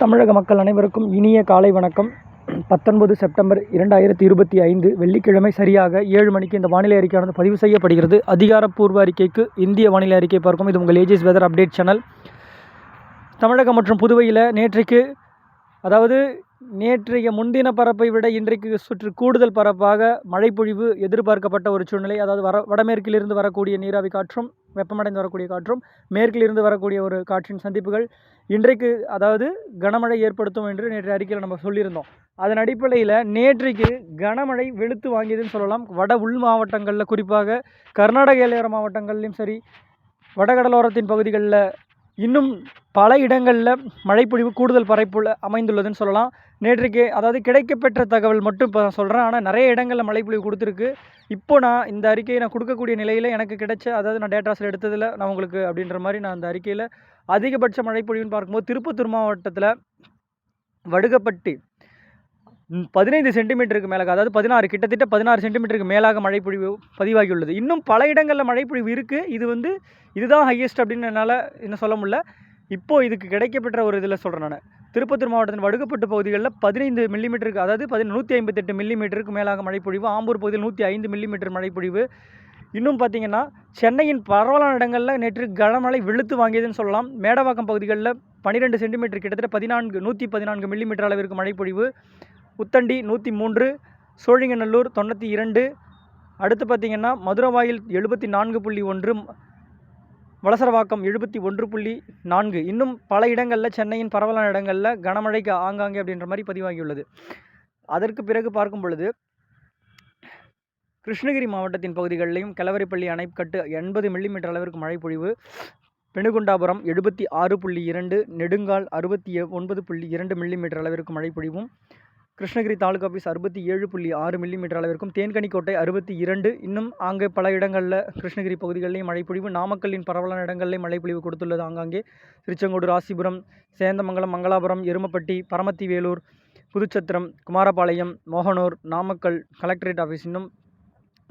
தமிழக மக்கள் அனைவருக்கும் இனிய காலை வணக்கம். பத்தொன்பது செப்டம்பர் இரண்டாயிரத்தி இருபத்தி ஐந்து வெள்ளிக்கிழமை சரியாக ஏழு மணிக்கு இந்த வானிலை அறிக்கையானது பதிவு செய்யப்படுகிறது. அதிகாரப்பூர்வ அறிக்கைக்கு இந்திய வானிலை அறிக்கை பார்க்கும். இது உங்கள் ஏஜிஸ் வெதர் அப்டேட் சேனல் தமிழகம் மற்றும் புதுவையில் நேற்றைக்கு அதாவது நேற்றைய முன்தின பரப்பை விட இன்றைக்கு சுற்று கூடுதல் பரப்பாக மழைப்பொழிவு எதிர்பார்க்கப்பட்ட ஒரு சூழ்நிலை. அதாவது வர வடமேற்கிலிருந்து வரக்கூடிய நீராவி காற்றும் வெப்பமடைந்து வரக்கூடிய காற்றும் மேற்கிலிருந்து வரக்கூடிய ஒரு காற்றின் சந்திப்புகள் இன்றைக்கு அதாவது கனமழை ஏற்படுத்தும் என்று நேற்று அறிக்கையில் நம்ம சொல்லியிருந்தோம். அதன் அடிப்படையில் நேற்றைக்கு கனமழை வெளுத்து வாங்கியதுன்னு சொல்லலாம். வட உள் மாவட்டங்களில் குறிப்பாக கர்நாடக எல்லையோர மாவட்டங்கள்லையும் சரி வடகடலோரத்தின் பகுதிகளில் இன்னும் பல இடங்களில் மழைப்பொழிவு கூடுதல் பரப்புல அமைந்துள்ளதுன்னு சொல்லலாம். நேற்றுக்கு அதாவது கிடைக்கப்பெற்ற தகவல் மட்டும் இப்போ நான் சொல்கிறேன் ஆனால் நிறைய இடங்களில் மழைப்பொழிவு கொடுத்துருக்கு. இப்போ நான் இந்த அறிக்கையை நான் கொடுக்கக்கூடிய நிலையில் எனக்கு கிடைச்ச அதாவது நான் டேட்டாஸில் எடுத்ததில் நான் உங்களுக்கு அப்படின்ற மாதிரி நான் அந்த அறிக்கையில் அதிகபட்ச மழைப்பொழிவுன்னு பார்க்கும்போது திருப்பத்தூர் மாவட்டத்தில் வடுகப்பட்டி பதினைந்து சென்டிமீட்டருக்கு மேலாக அதாவது பதினாறு கிட்டத்தட்ட பதினாறு சென்டிமீட்டருக்கு மேலாக மழைப்பொழிவு பதிவாகியுள்ளது. இன்னும் பல இடங்களில் மழைப்பொழிவு இருக்குது இது வந்து இதுதான் ஹையஸ்ட் அப்படின்னு என்னால் இன்னும் சொல்ல முடியல. இப்போது இதுக்கு கிடைக்கப்பெற்ற ஒரு இதில் சொல்கிறேன் நான். திருப்பத்தூர் மாவட்டத்தின் வடுகப்பட்டு பகுதிகளில் பதினைந்து மில்லிமீட்டருக்கு அதாவது பதி நூற்றி ஐம்பத்தெட்டு மில்லிமீட்டருக்கு மேலாக மழைப்பொழிவு ஆம்பூர் பகுதியில் நூற்றி ஐந்து மில்லிமீட்டர் மழைப்பொழிவு. இன்னும் பார்த்தீங்கன்னா சென்னையின் பரவலான இடங்களில் நேற்று கனமழை வெளுத்து வாங்கியதுன்னு சொல்லலாம். மேடவாக்கம் பகுதிகளில் பன்னிரெண்டு சென்டிமீட்டர் கிட்டத்தட்ட பதினான்கு நூற்றி பதினான்கு மில்லிமீட்டர் அளவிற்கு மழைப்பொழிவு. உத்தண்டி நூற்றி மூன்று சோழிங்கநல்லூர் தொண்ணூற்றி இரண்டு அடுத்து பார்த்திங்கன்னா மதுரவாயில் எழுபத்தி நான்கு புள்ளி ஒன்று வலசரவாக்கம் எழுபத்தி ஒன்று புள்ளி நான்கு. இன்னும் பல இடங்களில் சென்னையின் பரவலான இடங்களில் கனமழைக்கு ஆங்காங்கே அப்படின்ற மாதிரி பதிவாகியுள்ளது. அதற்கு பிறகு பார்க்கும் பொழுது கிருஷ்ணகிரி மாவட்டத்தின் பகுதிகளிலையும் கிளவரிப்பள்ளி அணைக்கட்டு எண்பது மில்லிமீட்டர் அளவிற்கு மழை பொழிவு. பெணுகுண்டாபுரம் எழுபத்தி ஆறு புள்ளி இரண்டு நெடுங்கால் அறுபத்தி ஒன்பது புள்ளி இரண்டு மில்லிமீட்டர் அளவிற்கு மழை பொழிவும். கிருஷ்ணகிரி தாலுகா ஆஃபீஸ் அறுபத்தி ஏழு புள்ளி ஆறு மில்லிமீட்டர் அளவிற்கும் தேன்கனிக்கோட்டை அறுபத்தி இரண்டு. இன்னும் அங்கே பல இடங்களில் கிருஷ்ணகிரி பகுதிகளிலேயும் மழைப்பொழிவு நாமக்கல்லின் பரவலான இடங்களிலே மழைப்பொழிவு கொடுத்துள்ளது ஆங்காங்கே. திருச்செங்கோடு ராசிபுரம் சேந்தமங்கலம் மங்களாபுரம் எருமப்பட்டி பரமத்தி வேலூர் புதுச்சத்திரம் குமாரபாளையம் மோகனூர் நாமக்கல் கலெக்டரேட் ஆஃபீஸ் இன்னும்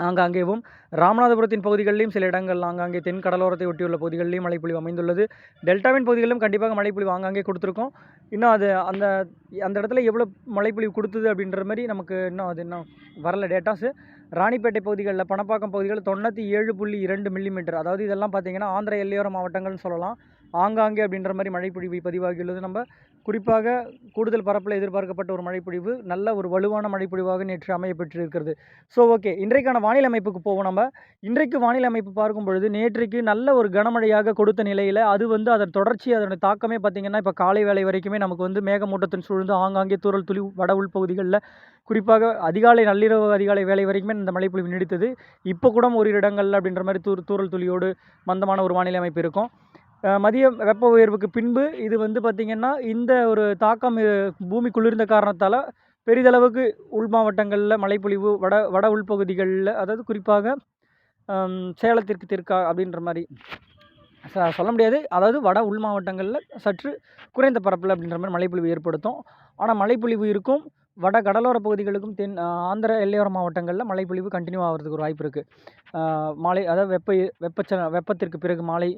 ஆங்காங்கேவும் ராமநாதபுரத்தின் பகுதிகளிலும் சில இடங்கள் ஆங்காங்கே தென் கடலோரத்தை ஒட்டியுள்ள பகுதிகளிலும் மழைப்பொழிவு அமைந்துள்ளது. டெல்டாவின் பகுதிகளிலும் கண்டிப்பாக மழைப்பொழிவு ஆங்காங்கே கொடுத்துருக்கோம். இன்னும் அது அந்த அந்த இடத்துல எவ்வளோ மழைப்பொழிவு கொடுத்தது அப்படின்ற மாதிரி நமக்கு இன்னும் அது இன்னும் வரல டேட்டாஸு. ராணிப்பேட்டை பகுதிகளில் பணப்பாக்கம் பகுதிகளில் தொண்ணூற்றி ஏழு புள்ளி இரண்டு மில்லிமீட்டர் அதாவது இதெல்லாம் பார்த்தீங்கன்னா ஆந்திர எல்லையோர மாவட்டங்கள்னு சொல்லலாம். ஆங்காங்கே அப்படின்ற மாதிரி மழைப்பொழிவு பதிவாகியுள்ளது. நம்ம குறிப்பாக கூடுதல் பரப்பில் எதிர்பார்க்கப்பட்ட ஒரு மழைப்பொழிவு நல்ல ஒரு வலுவான மழைப்பொழிவாக நேற்று அமைய இருக்கிறது ஸோ ஓகே இன்றைக்கான வானிலை அமைப்புக்கு போவோம் நம்ம. இன்றைக்கு வானிலை அமைப்பு பார்க்கும் பொழுது நேற்றைக்கு நல்ல ஒரு கனமழையாக கொடுத்த நிலையில் அது வந்து அதன் தொடர்ச்சி அதனுடைய தாக்கமே பார்த்திங்கன்னா இப்போ காலை வேலை வரைக்குமே நமக்கு வந்து மேகமூட்டத்தின் சூழ்ந்து ஆங்காங்கே தூரல் துளி வட உள்பகுதிகளில் குறிப்பாக அதிகாலை நள்ளிரவு அதிகாலை வேலை வரைக்குமே இந்த மழைப்பொழிவு நீடித்தது. இப்போ கூட ஒரு இடங்களில் அப்படின்ற மாதிரி தூர் தூரல் துளியோடு மந்தமான ஒரு வானிலை அமைப்பு இருக்கும். மதியம் வெப்ப உயர்வுக்கு பின்பு இது வந்து பார்த்திங்கன்னா இந்த ஒரு தாக்கம் பூமி குளிர்ந்த காரணத்தால் பெரிதளவுக்கு உள் மாவட்டங்களில் மழைப்பொழிவு வட வட உள்பகுதிகளில் அதாவது குறிப்பாக சேலத்திற்கு தெற்கா அப்படின்ற மாதிரி. ச- சொல்ல முடியாது. அதாவது வட உள் மாவட்டங்களில் சற்று குறைந்த பரப்பில் அப்படின்ற மாதிரி மழைப்பொழிவு ஏற்படுத்தும். ஆனால் மழைப்பொழிவு இருக்கும். வட கடலோர பகுதிகளுக்கும் தென் ஆந்திர எல்லையோர மாவட்டங்களில் மழைப்பொழிவு கண்டினியூ ஆகிறதுக்கு ஒரு வாய்ப்பு இருக்குது மாலை அதாவது வெப்ப வெப்பச்ச வெப்பத்திற்கு பிறகு மாலை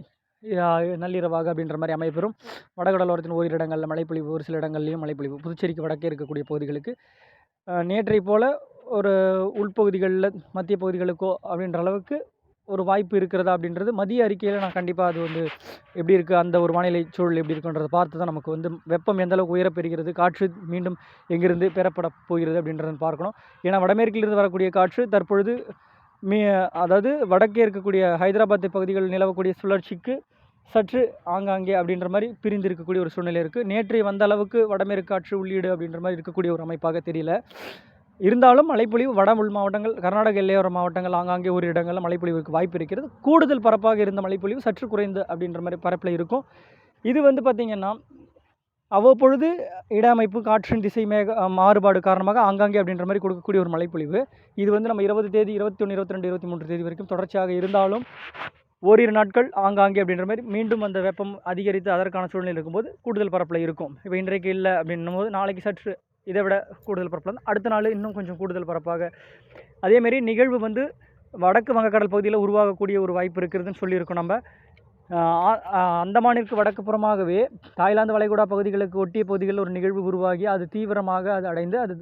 நள்ளிரவாக அப்படின்ற மாதிரி அமைப்பெறும் வடகடலோரத்தின் ஓரிரு இடங்களில் மழைப்பொழிவு ஒரு சில இடங்கள்லையும் மழைப்பொழிவு. புதுச்சேரிக்கு வடக்கே இருக்கக்கூடிய பகுதிகளுக்கு. நேற்றை போல் ஒரு உள்பகுதிகளில் மத்திய பகுதிகளுக்கோ அப்படின்ற அளவுக்கு ஒரு வாய்ப்பு இருக்கிறதா அப்படின்றது மதிய அறிக்கையில் நான் கண்டிப்பாக அது வந்து எப்படி இருக்குது அந்த ஒரு வானிலை சூழல் எப்படி இருக்குன்றதை பார்த்து தான் நமக்கு வந்து வெப்பம் எந்த அளவுக்கு உயரப்பெறுகிறது காற்று மீண்டும் எங்கிருந்து பெறப்பட போகிறது அப்படின்றத பார்க்கணும். ஏன்னா வடமேற்கிலிருந்து வரக்கூடிய காற்று தற்பொழுது மீ அதாவது வடக்கே இருக்கக்கூடிய ஹைதராபாத் பகுதிகளில் நிலவக்கூடிய சுழற்சிக்கு சற்று ஆங்காங்கே அப்படின்ற மாதிரி பிரிந்து இருக்கக்கூடிய ஒரு சூழ்நிலை இருக்குது நேற்று வந்த அளவுக்கு வடமேற்கு காற்று உள்ளீடு அப்படின்ற மாதிரி இருக்கக்கூடிய ஒரு அமைப்பாக தெரியல. இருந்தாலும் மழைப்பொழிவு வட உள் மாவட்டங்கள் கர்நாடக எல்லையோர மாவட்டங்கள் ஆங்காங்கே ஒரு இடங்களில் மழைப்பொழிவுக்கு வாய்ப்பு இருக்கிறது. கூடுதல் பரப்பாக இருந்த மழைப்பொழிவு சற்று குறைந்து அப்படின்ற மாதிரி பரப்பில் இருக்கும். இது வந்து பார்த்திங்கன்னா அவ்வப்பொழுது இட அமைப்பு காற்றின் திசை மேக மாறுபாடு காரணமாக ஆங்காங்கே அப்படின்ற மாதிரி கொடுக்கக்கூடிய ஒரு மழைப்பொழிவு. இது வந்து நம்ம இருபது தேதி இருபத்தி ஒன்று இருபத்தி ரெண்டு இருபத்தி மூன்று தேதி வரைக்கும் தொடர்ச்சியாக இருந்தாலும் ஓரிரு நாட்கள் ஆங்காங்கே அப்படின்ற மாதிரி மீண்டும் அந்த வெப்பம் அதிகரித்து அதற்கான சூழ்நிலை இருக்கும்போது கூடுதல் பரப்பில் இருக்கும். இப்போ இன்றைக்கு இல்லை அப்படின்னும் போது நாளைக்கு சற்று இதை விட கூடுதல் பரப்பில் வந்து அடுத்த நாள் இன்னும் கொஞ்சம் கூடுதல் பரப்பாக. அதேமாரி நிகழ்வு வந்து வடக்கு வங்கக்கடல் பகுதியில் உருவாகக்கூடிய ஒரு வாய்ப்பு இருக்கிறதுன்னு சொல்லியிருக்கோம் நம்ம. அந்தமானிற்கு வடக்கு புறமாகவே தாய்லாந்து வளைகுடா பகுதிகளுக்கு ஒட்டிய பகுதிகளில் ஒரு நிகழ்வு உருவாகி அது தீவிரமாக அது அடைந்து அது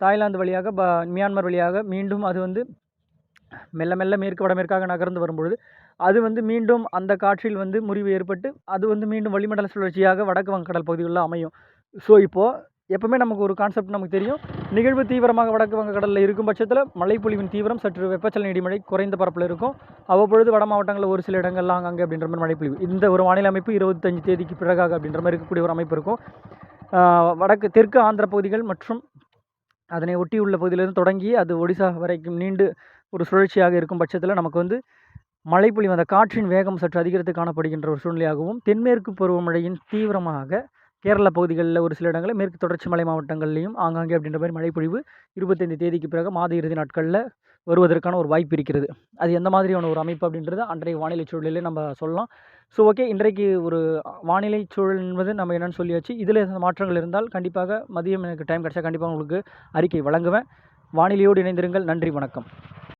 தாய்லாந்து வழியாக ப மியான்மர் வழியாக மீண்டும் அது வந்து மெல்ல மெல்ல மேற்கு வடமேற்காக நகர்ந்து வரும்பொழுது அது வந்து மீண்டும் அந்த காற்றில் வந்து முறிவு ஏற்பட்டு அது வந்து மீண்டும் வளிமண்டல சுழற்சியாக வடக்கு வங்கக்கடல் பகுதிகளில் அமையும். ஸோ இப்போது எப்பவுமே நமக்கு ஒரு கான்செப்ட் நமக்கு தெரியும். நிகழ்வு தீவிரமாக வடக்கு வங்கக்கடலில் இருக்கும் பட்சத்தில் மழைப்பொழிவின் தீவிரம் சற்று வெப்பச்சலன இடிமழை குறைந்த பரப்பில் இருக்கும். அவ்வப்பொழுது வட மாவட்டங்களில் ஒரு சில இடங்கள்லாம் அங்கே அப்படின்ற மாதிரி மழைப்பொழிவு. இந்த ஒரு வானிலை அமைப்பு இருபத்தஞ்சு தேதிக்கு பிறகாக அப்படின்ற மாதிரி இருக்கக்கூடிய ஒரு அமைப்பு இருக்கும். வடக்கு தெற்கு ஆந்திர பகுதிகள் மற்றும் அதனை ஒட்டியுள்ள பகுதியிலிருந்து தொடங்கி அது ஒடிசா வரைக்கும் நீண்டு ஒரு சுழற்சியாக இருக்கும் பட்சத்தில் நமக்கு வந்து மழைப்பொழிவு அந்த காற்றின் வேகம் சற்று அதிகரித்து காணப்படுகின்ற ஒரு சூழ்நிலையாகவும் தென்மேற்கு பருவமழையின் தீவிரமாக கேரள பகுதிகளில் ஒரு சில இடங்களில் மேற்கு தொடர்ச்சி மலை மாவட்டங்கள்லையும் ஆங்காங்கே அப்படின்ற மாதிரி மழைப்பொழிவு இருபத்தைந்து தேதிக்கு பிறகு மாத இறுதி நாட்களில் வருவதற்கான ஒரு வாய்ப்பு இருக்கிறது. அது எந்த மாதிரியான ஒரு அமைப்பு அப்படின்றது அன்றைய வானிலை சூழலிலே நம்ம சொல்லலாம். ஸோ ஓகே இன்றைக்கு ஒரு வானிலை சூழல் என்பது நம்ம என்னென்னு சொல்லியாச்சு. இதில் மாற்றங்கள் இருந்தால் கண்டிப்பாக மதியம் எனக்கு டைம் கிடச்சா கண்டிப்பாக உங்களுக்கு அறிக்கை வழங்குவேன். வானிலையோடு இணைந்திருங்கள். நன்றி வணக்கம்.